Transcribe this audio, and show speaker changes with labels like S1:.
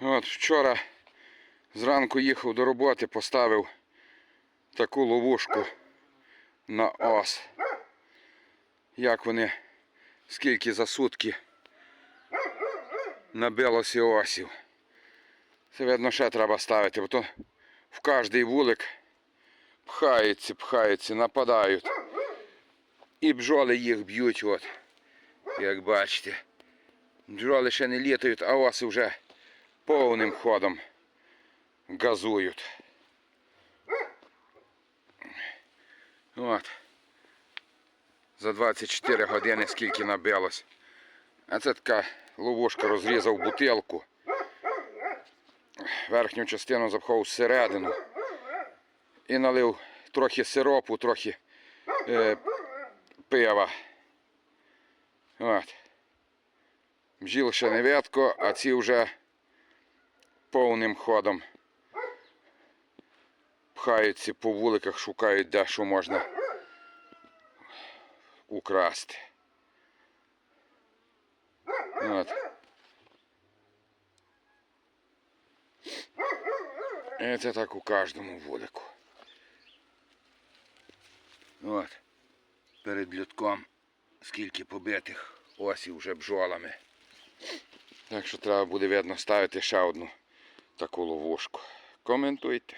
S1: От вчора зранку їхав до роботи, поставив таку ловушку на ос. Як вони, скільки за сутки набилося осів. Це видно ще треба ставити, бо то в кожний вулик пхаються, пхаються, нападають. І бджоли їх б'ють, от, як бачите. Бджоли ще не літають, а оси вже повним ходом газують. От. За 24 години скільки набилось. А це така ловушка розрізав бутилку. Верхню частину запхав всередину. І налив трохи сиропу, трохи е, пива. От. Бджіл ще не ветко, а ці вже повним ходом пхаються по вуликах, шукають де що можна украсти. От. І це так у кожному вулику. От. Перед людком скільки побитих осів вже бджолами. Так що треба буде видно ставити ще одну таку ловушку. Коментуйте.